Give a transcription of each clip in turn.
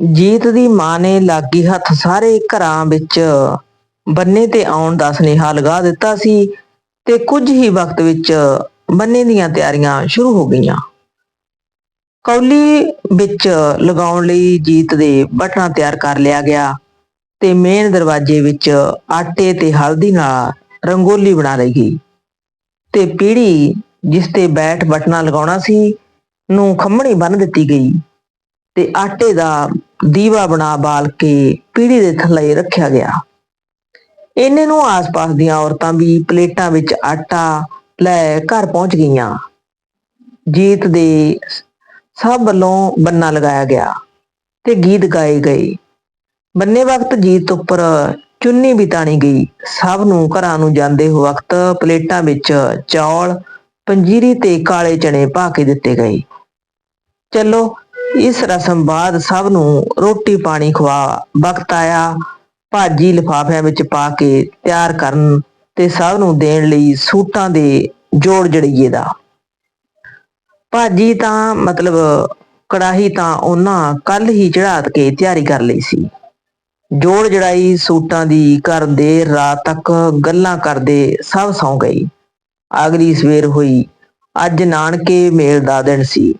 ਜੀਤ ਦੀ ਮਾਂ ਨੇ ਲਾਗੀ ਹੱਥ ਸਾਰੇ ਘਰਾਂ ਵਿੱਚ ਬੰਨੇ ਤੇ ਆਉਣ ਦਾ ਸੁਨੇਹਾ ਲਗਾ ਦਿੱਤਾ ਸੀ ਤੇ ਕੁਝ ਹੀ ਵਕਤ ਵਿੱਚ ਬੰਨੇ ਦੀਆਂ ਤਿਆਰੀਆਂ ਸ਼ੁਰੂ ਹੋ ਗਈਆਂ। ਕੌਲੀ ਵਿੱਚ ਲਗਾਉਣ ਲਈ ਜੀਤ ਦੇ ਬਟਨਾ ਤਿਆਰ ਕਰ ਲਿਆ ਗਿਆ ਤੇ ਮੇਨ ਦਰਵਾਜ਼ੇ ਵਿੱਚ ਆਟੇ ਤੇ ਹਲਦੀ ਨਾਲ ਰੰਗੋਲੀ ਬਣਾ ਲਈ ਗਈ ਤੇ ਪੀੜੀ ਜਿਸ ਤੇ ਬੈਠ ਬਟਨਾ ਲਗਾਉਣਾ ਸੀ ਨੂੰ ਖੰਮਣੀ ਬੰਨ ਦਿੱਤੀ ਗਈ ਤੇ ਆਟੇ ਦਾ ਦੀਵਾ ਬਣਾ ਬਾਲ ਕੇ ਪੀੜੀ ਦੇ ਥੱਲੇ ਰੱਖਿਆ ਗਿਆ। ਇੰਨੇ ਨੂੰ ਆਸ-ਪਾਸ ਦੀਆਂ ਔਰਤਾਂ ਵੀ ਪਲੇਟਾਂ ਵਿੱਚ ਆਟਾ ਲੈ ਘਰ ਪਹੁੰਚ ਗਈਆਂ। ਜੀਤ ਦੇ ਸਭ ਵੱਲੋਂ ਬੰਨਾ ਲਗਾਇਆ ਗਿਆ ਤੇ ਗੀਤ ਗਾਏ ਗਏ। ਬੰਨੇ ਵਕਤ ਜੀਤ ਉੱਪਰ ਚੁੰਨੀ ਵੀ ਤਾਣੀ ਗਈ। ਸਭ ਨੂੰ ਘਰਾਂ ਨੂੰ ਜਾਂਦੇ ਹੋ ਵਕਤ ਪਲੇਟਾਂ ਵਿੱਚ ਚੌਲ, ਪੰਜੀਰੀ ਤੇ ਕਾਲੇ ਚਣੇ ਪਾ ਕੇ ਦਿੱਤੇ ਗਏ। ਚਲੋ ਇਸ ਰਸਮ ਬਾਅਦ ਸਭ ਨੂੰ ਰੋਟੀ ਪਾਣੀ ਖਵਾ, ਵਕਤ ਆਇਆ, ਭਾਜੀ ਲਿਫਾਫਿਆਂ ਵਿੱਚ ਪਾ ਕੇ ਤਿਆਰ ਕਰਨ ਤੇ ਸਭ ਨੂੰ ਦੇਣ ਲਈ ਸੂਟਾਂ ਦੇ ਜੋੜ ਜੜੀਏ ਦਾ। ਭਾਜੀ ਤਾਂ ਮਤਲਬ ਕੜਾਹੀ ਤਾਂ ਉਹਨਾਂ ਕੱਲ ਹੀ ਚੜਾ ਕੇ ਤਿਆਰੀ ਕਰ ਲਈ ਸੀ। ਜੋੜ ਜੜਾਈ ਸੂਟਾਂ ਦੀ ਕਰਦੇ ਰਾਤ ਤੱਕ ਗੱਲਾਂ ਕਰਦੇ ਸਭ ਸੌਂ ਗਈ। ਅਗਲੀ ਸਵੇਰ ਹੋਈ। ਅੱਜ ਨਾਨਕੇ ਮੇਲ ਦਾ ਦਿਨ ਸੀ।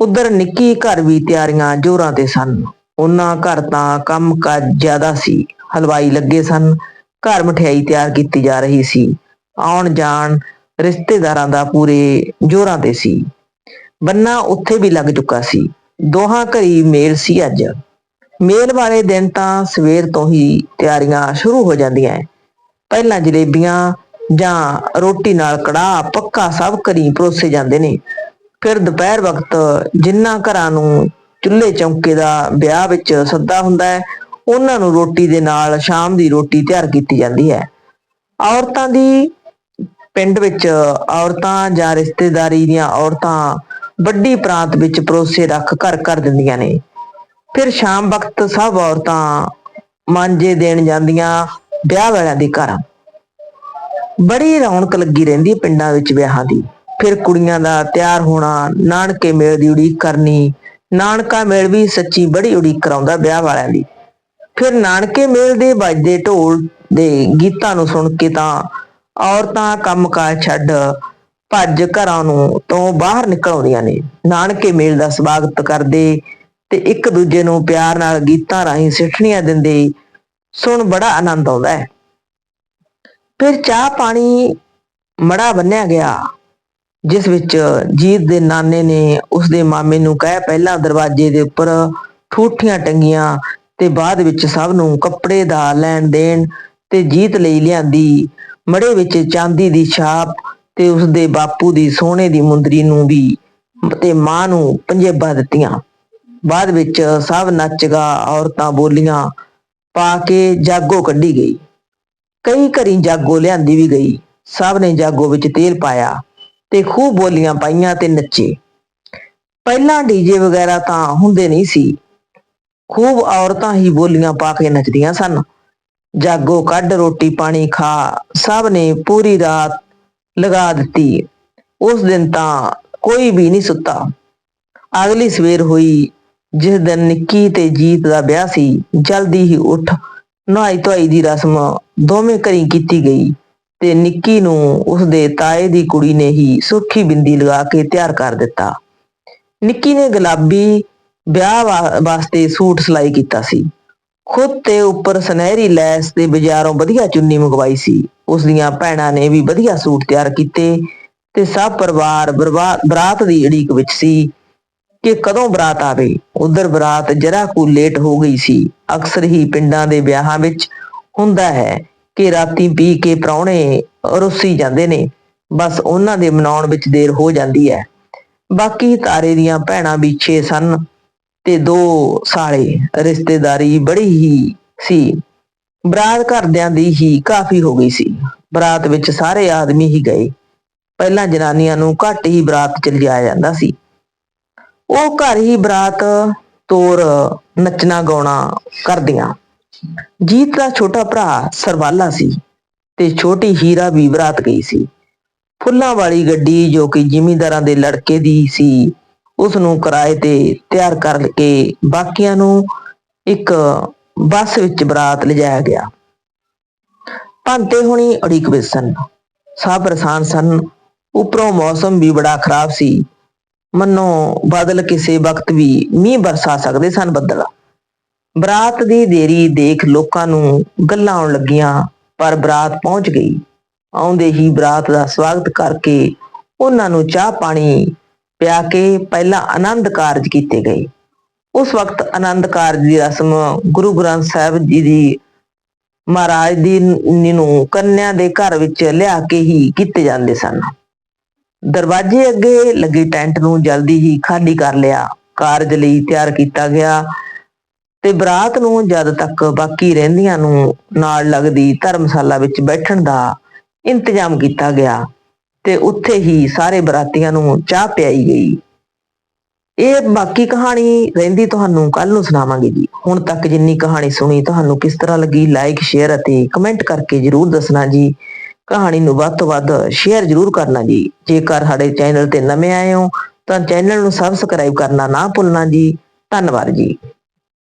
ਉਧਰ ਨਿੱਕੀ ਘਰ ਵੀ ਤਿਆਰੀਆਂ ਜੋਰਾਂ ਤੇ ਸਨ। ਉਹਨਾਂ ਘਰ ਤਾਂ ਕੰਮ ਕਾਜ ਜ਼ਿਆਦਾ ਸੀ, ਹਲਵਾਈ ਲੱਗੇ ਸਨ, ਘਰ ਮਠਿਆਈ ਤਿਆਰ ਕੀਤੀ ਜਾ ਰਹੀ ਸੀ। ਆਉਣ ਜਾਣ ਰਿਸ਼ਤੇਦਾਰਾਂ ਦਾ ਪੂਰੇ ਜੋਰਾਂ ਤੇ ਸੀ। ਬੰਨਾ ਉੱਥੇ ਵੀ ਲੱਗ ਚੁੱਕਾ ਸੀ। ਦੋਹਾਂ ਘਰੀ ਮੇਲ ਸੀ ਅੱਜ। ਮੇਲ ਵਾਲੇ ਦਿਨ ਤਾਂ ਸਵੇਰ ਤੋਂ ਹੀ ਤਿਆਰੀਆਂ ਸ਼ੁਰੂ ਹੋ ਜਾਂਦੀਆਂ ਐ। ਪਹਿਲਾਂ ਜਲੇਬੀਆਂ ਜਾਂ ਰੋਟੀ ਨਾਲ ਕੜਾਹ ਪੱਕਾ ਸਭ ਘਰੀ ਪਰੋਸੇ ਜਾਂਦੇ ਨੇ। ਫਿਰ ਦੁਪਹਿਰ ਵਕਤ ਜਿਨ੍ਹਾਂ ਘਰਾਂ ਨੂੰ ਚੁੱਲ੍ਹੇ ਚੌਂਕੇ ਦਾ ਵਿਆਹ ਵਿੱਚ ਸੱਦਾ ਹੁੰਦਾ ਹੈ, ਉਹਨਾਂ ਨੂੰ ਰੋਟੀ ਦੇ ਨਾਲ ਸ਼ਾਮ ਦੀ ਰੋਟੀ ਤਿਆਰ ਕੀਤੀ ਜਾਂਦੀ ਹੈ। ਔਰਤਾਂ ਦੀ ਪਿੰਡ ਵਿੱਚ ਔਰਤਾਂ ਜਾਂ ਰਿਸ਼ਤੇਦਾਰੀ ਦੀਆਂ ਔਰਤਾਂ ਵੱਡੀ ਪ੍ਰਾਂਤ ਵਿੱਚ ਪਰੋਸੇ ਰੱਖ ਘਰ ਕਰ ਦਿੰਦੀਆਂ ਨੇ। ਫਿਰ ਸ਼ਾਮ ਵਕਤ ਸਭ ਔਰਤਾਂ ਮਾਂਜੇ ਦੇਣ ਜਾਂਦੀਆਂ ਵਿਆਹ ਵਾਲਿਆਂ ਦੇ ਘਰ। ਬੜੀ ਰੌਣਕ ਲੱਗੀ ਰਹਿੰਦੀ ਹੈ ਪਿੰਡਾਂ ਵਿੱਚ ਵਿਆਹਾਂ ਦੀ। ਫਿਰ ਕੁੜੀਆਂ ਦਾ ਤਿਆਰ ਹੋਣਾ, ਨਾਨਕੇ ਮੇਲ ਦੀ ਉਡੀਕ ਕਰਨੀ, ਨਾਨਕਾ ਮੇਲ ਵੀ ਸੱਚੀ ਬੜੀ ਉਡੀਕ ਕਰਾਉਂਦਾ ਵਿਆਹ ਵਾਲਿਆਂ ਦੀ। ਫਿਰ ਨਾਨਕੇ ਮੇਲ ਦੇ ਵੱਜਦੇ ਢੋਲ ਦੇ ਗੀਤਾਂ ਨੂੰ ਸੁਣ ਕੇ ਤਾਂ ਔਰਤਾਂ ਕੰਮਕਾਜ ਛੱਡ ਭੱਜ ਘਰਾਂ ਨੂੰ ਤੋਂ ਬਾਹਰ ਨਿਕਲ ਆਉਂਦੀਆਂ ਨੇ। ਨਾਨਕੇ ਮੇਲ ਦਾ ਸਵਾਗਤ ਕਰਦੇ ਤੇ ਇੱਕ ਦੂਜੇ ਨੂੰ ਪਿਆਰ ਨਾਲ ਗੀਤਾਂ ਰਾਹੀਂ ਸਿੱਠਣੀਆਂ ਦਿੰਦੇ ਸੁਣ ਬੜਾ ਆਨੰਦ ਆਉਂਦਾ ਹੈ। ਫਿਰ ਚਾਹ ਪਾਣੀ ਮੜਾ ਬੰਨਿਆ ਗਿਆ। ਜਿਸ ਵਿੱਚ ਜੀਤ ਦੇ ਨਾਨੇ ਨੇ ਉਸ ਦੇ ਮਾਮੇ ਨੂੰ ਕਹਿ ਪਹਿਲਾਂ ਦਰਵਾਜ਼ੇ ਦੇ ਉੱਪਰ ਠੂਠੀਆਂ ਟੰਗੀਆਂ ਤੇ ਬਾਅਦ ਵਿੱਚ ਸਭ ਨੂੰ ਕੱਪੜੇ ਦਾ ਲੈਣ ਦੇਣ ਤੇ ਜੀਤ ਲਈ ਲਿਆਂਦੀ। ਮੜੇ ਵਿੱਚ ਚਾਂਦੀ ਦੀ ਛਾਪ ਤੇ ਉਸ ਦੇ ਬਾਪੂ ਦੀ ਸੋਨੇ ਦੀ ਮੁੰਦਰੀ ਨੂੰ ਵੀ ਤੇ ਮਾਂ ਨੂੰ ਪੰਜੇਬਾਂ ਦਿੱਤੀਆਂ। ਬਾਅਦ ਵਿੱਚ ਸਭ ਨੱਚਗਾ ਔਰਤਾਂ ਬੋਲੀਆਂ, ਪਾ ਕੇ ਜਾਗੋ ਕੱਢੀ ਗਈ। ਕਈ ਘਰੀ ਜਾਗੋ ਲਿਆਂਦੀ ਵੀ ਗਈ। ਸਭ ਨੇ ਜਾਗੋ ਵਿੱਚ ਤੇਲ ਪਾਇਆ। ਤੇ ਖੂਬ ਬੋਲੀਆਂ ਪਾਈਆਂ ਤੇ ਨੱਚੇ। ਪਹਿਲਾਂ ਡੀਜੇ ਵਗੈਰਾ ਤਾਂ ਹੁੰਦੇ ਨਹੀਂ ਸੀ। ਖੂਬ ਔਰਤਾਂ ਹੀ ਬੋਲੀਆਂ ਪਾ ਕੇ ਨੱਚਦੀਆਂ ਸਨ। ਜਾਗੋ ਕੱਢ, ਰੋਟੀ ਪਾਣੀ ਖਾ, ਸਭ ਨੇ ਪੂਰੀ ਰਾਤ ਲਗਾ ਦਿੱਤੀ। ਉਸ ਦਿਨ ਤਾਂ ਕੋਈ ਵੀ ਨਹੀਂ ਸੁੱਤਾ। ਅਗਲੀ ਸਵੇਰ ਹੋਈ, ਜਿਸ ਦਿਨ ਨਿੱਕੀ ਤੇ ਜੀਤ ਦਾ ਵਿਆਹ ਸੀ, ਜਲਦੀ ਹੀ ਉੱਠ ਨਹਾਈ ਧੋਈ ਦੀ ਰਸਮ ਦੋਵੇਂ ਘਰੀ ਕੀਤੀ ਗਈ। ਤੇ ਨਿੱਕੀ ਨੂੰ ਉਸਦੇ ਤਾਏ ਦੀ ਕੁੜੀ ਨੇ ਹੀ ਸੁਰਖੀ ਬਿੰਦੀ ਲਗਾ ਕੇ ਤਿਆਰ ਕਰ ਦਿੱਤਾ। ਨਿੱਕੀ ਨੇ ਗੁਲਾਬੀ ਵਿਆਹ ਵਾਸਤੇ ਸੂਟ ਸਿਲਾਈ ਕੀਤਾ ਸੀ। ਖੁਦ ਤੇ ਉੱਪਰ ਸੁਨਹਿਰੀ ਲੈਸ ਤੇ ਬਾਜ਼ਾਰੋਂ ਵਧੀਆ ਚੁੰਨੀ ਮੰਗਵਾਈ ਸੀ। ਉਸ ਦੀਆਂ ਭੈਣਾਂ ਨੇ ਵੀ ਵਧੀਆ ਸੂਟ ਤਿਆਰ ਕੀਤੇ ਤੇ ਸਭ ਪਰਿਵਾਰ ਬਰਬਾ- ਬਰਾਤ ਦੀ ਅੜੀਕ ਵਿੱਚ ਸੀ ਕਿ ਕਦੋਂ ਬਰਾਤ ਆਵੇ। ਉਧਰ ਬਰਾਤ ਜਰਾ ਕੁ ਲੇਟ ਹੋ ਗਈ ਸੀ। ਅਕਸਰ ਹੀ ਪਿੰਡਾਂ ਦੇ ਵਿਆਹਾਂ ਵਿੱਚ ਹੁੰਦਾ ਹੈ ਕਿ ਰਾਤੀ ਪੀ ਕੇ ਪ੍ਰਾਹੁਣੇ ਰੁੱਸੀ ਜਾਂਦੇ ਨੇ, ਬਸ ਉਹਨਾਂ ਦੇ ਮਨਾਉਣ ਵਿੱਚ ਦੇਰ ਹੋ ਜਾਂਦੀ ਹੈ। ਬਾਕੀ ਤਾਰੇ ਦੀਆਂ ਭੈਣਾਂ ਵੀ ਛੇ ਸਨ ਤੇ ਦੋ ਸਾਲੇ, ਰਿਸ਼ਤੇਦਾਰੀ ਬੜੀ ਹੀ ਸੀ। ਬਰਾਤ ਘਰਦਿਆਂ ਦੀ ਹੀ ਕਾਫੀ ਹੋ ਗਈ ਸੀ। ਬਰਾਤ ਵਿੱਚ ਸਾਰੇ ਆਦਮੀ ਹੀ ਗਏ। ਪਹਿਲਾਂ ਜਨਾਨੀਆਂ ਨੂੰ ਘੱਟ ਹੀ ਬਰਾਤ ਚ ਲਿਜਾਇਆ ਜਾਂਦਾ ਸੀ। ਉਹ ਘਰ ਹੀ ਬਰਾਤ ਤੋਰ ਨੱਚਣਾ ਗਾਉਣਾ ਕਰਦੀਆਂ। ਜੀਤ ਦਾ ਛੋਟਾ ਭਰਾ ਸਰਵਾਲਾ ਸੀ ਤੇ ਛੋਟੀ ਹੀਰਾ ਵੀ ਬਰਾਤ ਗਈ ਸੀ। ਫੁੱਲਾਂ ਵਾਲੀ ਗੱਡੀ ਜੋ ਕਿ ਜ਼ਿਮੀਂਦਾਰਾਂ ਦੇ ਲੜਕੇ ਦੀ ਸੀ ਉਸ ਨੂੰ ਕਿਰਾਏ ਤੇ ਤਿਆਰ ਕਰਕੇ ਬਾਕੀਆਂ ਨੂੰ ਇੱਕ ਬੱਸ ਵਿੱਚ ਬਰਾਤ ਲਿਜਾਇਆ ਗਿਆ। ਭੰਤੇ ਹੁਣੀ ਅੜੀਕ ਵਿੱਚ ਸਨ। ਸਭ ਪਰੇਸ਼ਾਨ ਸਨ। ਉੱਪਰੋਂ ਮੌਸਮ ਵੀ ਬੜਾ ਖਰਾਬ ਸੀ। ਮੰਨੋ ਬਾਦਲ ਕਿਸੇ ਵਕਤ ਵੀ ਮੀਂਹ ਬਰਸਾ ਸਕਦੇ ਸਨ ਬੱਦਲ। ਬਰਾਤ ਦੀ ਦੇਰੀ ਦੇਖ ਲੋਕਾਂ ਨੂੰ ਗੱਲਾਂ ਆਉਣ ਲੱਗੀਆਂ, ਪਰ ਬਰਾਤ ਪਹੁੰਚ ਗਈ। ਆਉਂਦੇ ਹੀ ਬਰਾਤ ਦਾ ਸਵਾਗਤ ਕਰਕੇ ਉਹਨਾਂ ਨੂੰ ਚਾਹ ਪਾਣੀ ਪਿਆ ਕੇ ਪਹਿਲਾਂ ਆਨੰਦ ਕਾਰਜ ਕੀਤੇ ਗਏ। ਉਸ ਵਕਤ ਆਨੰਦ ਕਾਰਜ ਦੀ ਰਸਮ ਗੁਰੂ ਗ੍ਰੰਥ ਸਾਹਿਬ ਜੀ ਦੀ ਮਹਾਰਾਜ ਦੀ ਨੂੰ ਕੰਨਿਆ ਦੇ ਘਰ ਵਿੱਚ ਲਿਆ ਕੇ ਹੀ ਕੀਤੇ ਜਾਂਦੇ ਸਨ। ਦਰਵਾਜ਼ੇ ਅੱਗੇ ਲੱਗੇ ਟੈਂਟ ਨੂੰ ਜਲਦੀ ਹੀ ਖਾਲੀ ਕਰ ਲਿਆ। ਕਾਰਜ ਲਈ ਤਿਆਰ ਕੀਤਾ ਗਿਆ। ਤੇ ਬਰਾਤ ਨੂੰ ਜਦ ਤੱਕ ਬਾਕੀ ਰਹਿੰਦੀਆਂ ਨੂੰ ਨਾਲ ਲੱਗਦੀ ਧਰਮਸ਼ਾਲਾ ਵਿੱਚ ਬੈਠਣ ਦਾ ਇੰਤਜ਼ਾਮ ਕੀਤਾ ਗਿਆ, ਤੇ ਉੱਥੇ ਹੀ ਸਾਰੇ ਬਰਾਤੀਆਂ ਨੂੰ ਚਾਹ ਪਿਆਈ ਗਈ। ਇਹ ਬਾਕੀ ਕਹਾਣੀ ਰਹਿੰਦੀ ਤੁਹਾਨੂੰ ਕੱਲ ਨੂੰ ਸੁਣਾਵਾਂਗੇ ਜੀ। ਹੁਣ ਤੱਕ ਜਿੰਨੀ ਕਹਾਣੀ ਸੁਣੀ, ਤੁਹਾਨੂੰ ਕਿਸ ਤਰ੍ਹਾਂ ਲੱਗੀ? ਲਾਈਕ ਸ਼ੇਅਰ ਅਤੇ ਕਮੈਂਟ ਕਰਕੇ ਜਰੂਰ ਦੱਸਣਾ ਜੀ। ਕਹਾਣੀ ਨੂੰ ਵੱਧ ਤੋਂ ਵੱਧ ਸ਼ੇਅਰ ਜਰੂਰ ਕਰਨਾ ਜੀ। ਜੇਕਰ ਸਾਡੇ ਚੈਨਲ ਤੇ ਨਵੇਂ ਆਏ ਹੋ, ਤਾਂ ਚੈਨਲ ਨੂੰ ਸਬਸਕ੍ਰਾਈਬ ਕਰਨਾ ਨਾ ਭੁੱਲਣਾ ਜੀ। ਧੰਨਵਾਦ ਜੀ।